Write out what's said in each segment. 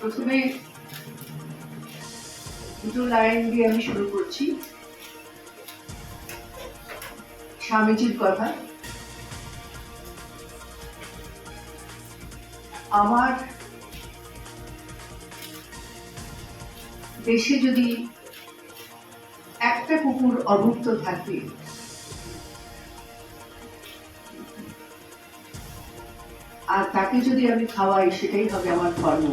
প্রথমে দুটো লাইন দিয়ে আমি শুরু করছি। স্বামীজির কথা। আমার দেশে যদি একটা কুকুর অভুক্ত থাকে, আর তাকে যদি আমি খাওয়াই, সেটাই হবে আমার ধর্ম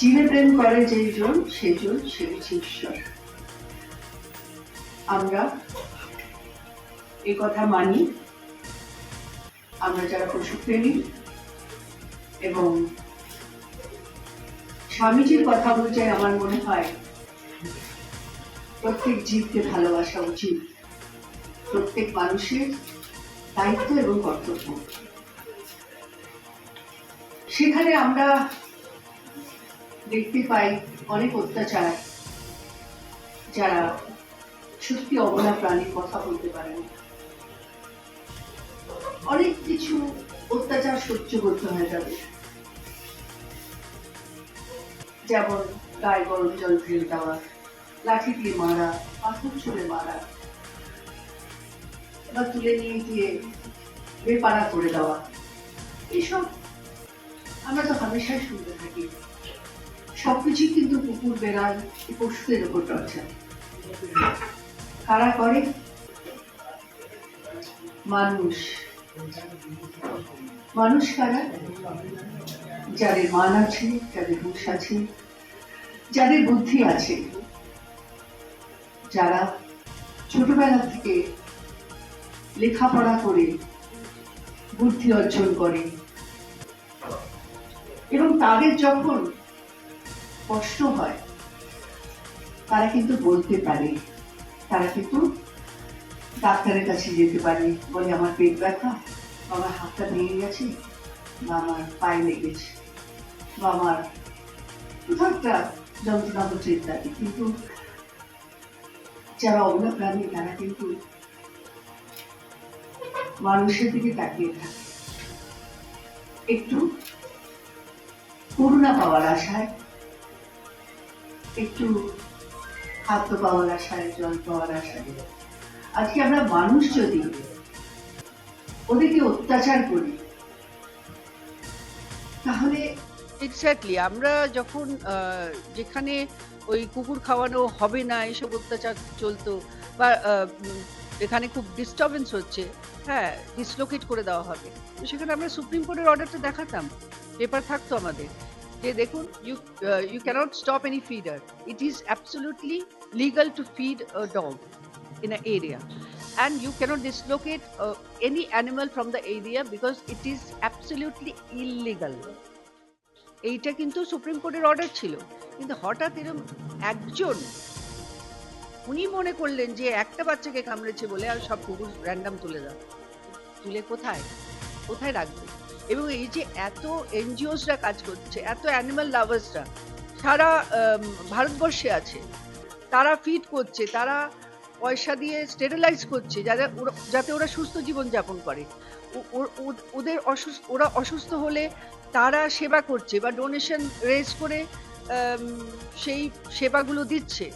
জীবে প্রেম করে যেইজন সেজন সে হচ্ছে ঈশ্বর। আমরা এই কথা মানি। আমরা যারা পশুপ্রেমী এবং স্বামীজির কথা অনুযায়ী আমার মনে হয় প্রত্যেক জীবকে ভালোবাসা উচিত। প্রত্যেক মানুষের দায়িত্ব এবং কর্তব্য। সেখানে আমরা দেখতে পাই অনেক অত্যাচার যারা সত্যি অবলা প্রাণীর কথা বলতে পারে অনেক কিছু অত্যাচার সহ্য করতে হয় তাদের। যেমন গায়ে গরম জল ঢেলে দেওয়া, লাঠি দিয়ে মারা, পাথর ছুঁড়ে মারা, বা তুলে নিয়ে গিয়ে বেপারা করে দেওয়া। এইসব আমরা তো হামেশাই শুনতে থাকি। সবকিছুই কিন্তু কুকুর, বেড়াল, পশুদের উপর টর্চার কারা করে? মানুষ। মানুষ কারা? যাদের মান আছে, যাদের হুঁশ আছে, যাদের বুদ্ধি আছে। যারা ছোটবেলা থেকে লেখাপড়া করে, বুদ্ধি অর্জন করে। এবং তাদের যখন কষ্ট হয়। তারা কিন্তু বলতে পারে। তারা কিন্তু ডাক্তারের কাছে যেতে পারে বলে আমার পেট ব্যথা বা আমার হাতটা ভেঙে গেছে বা আমার পায়ে লেগেছে। বা আমার কোথাও একটা যন্ত্রণা হচ্ছে ইত্যাদি কিন্তু যারা অবলা প্রাণী, তারা কিন্তু মানুষের দিকে তাকিয়ে থাকে। একটু করুণা পাওয়ার আশায় একটু খাদ্য পাওয়ার আশায় জল পাওয়ার আশায় আজকে আমরা মানুষ যদি ওদেরকে অত্যাচার করি, তাহলে এক্স্যাক্টলি আমরা যখন যেখানে ওই কুকুর খাওয়ানো হবে না, এসব অত্যাচার চলতো বা এখানে খুব ডিস্টারবেন্স হচ্ছে হ্যাঁ ডিসলোকেট করে দেওয়া হবে। সেখানে আমরা সুপ্রিম কোর্টের অর্ডারটা দেখাতাম, পেপার থাকতো আমাদের। যে দেখুন you you cannot stop any feeder it is absolutely legal to feed a dog in an area. And you cannot dislocate uh, any animal from the area because it is absolutely illegal. এইটা কিন্তু supreme কোর্টের order ছিল। কিন্তু হঠাৎ এরকম একজন উনি মনে করলেন যে একটা বাচ্চাকে কামড়েছে বলে আর সব কুকুর র্যান্ডাম তুলে দাও। তুলে কোথায়? কোথায় রাখবে? এবং এই যে এত এনজিওসরা কাজ করছে, এত অ্যানিমাল লাভার্সরা সারা ভারতবর্ষে আছে। তারা ফিড করছে, তারা পয়সা দিয়ে স্টেরিলাইজ করছে যাতে ওরা যাতে ওরা সুস্থ জীবন যাপন করে। ওদের অসুস্থ, ওরা অসুস্থ হলে তারা সেবা করছে বা ডোনেশন রেজ করে সেই সেবাগুলো দিচ্ছে।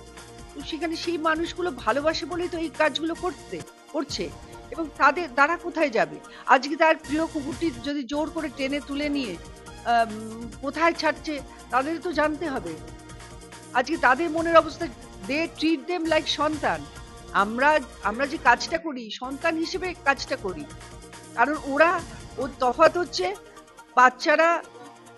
সেখানে সেই মানুষগুলো ভালোবাসে বলেই তো এই কাজগুলো করতে, করছে। এবং তাদের, তারা কোথায় যাবে? আজকে তার প্রিয় কুকুরটি যদি জোর করে টেনে তুলে নিয়ে কোথায় ছাড়ছে, তাদের তো জানতে হবে। আজকে তাদের মনের অবস্থা, দে ট্রিট দেম লাইক সন্তান। আমরা আমরা যে কাজটা করি, সন্তান হিসেবে কাজটা করি। কারণ ওরা ওর তফাত হচ্ছে, বাচ্চারা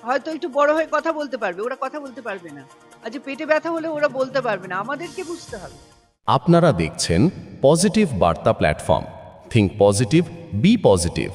হয়তো একটু বড় হয়ে কথা বলতে পারবে, ওরা কথা বলতে পারবে না। আজ পেটে ব্যথা হলে ওরা বলতে পারবে না। আমাদেরকে বুঝতে হবে। আপনারা দেখছেন positive Barta platform. Think positive be positive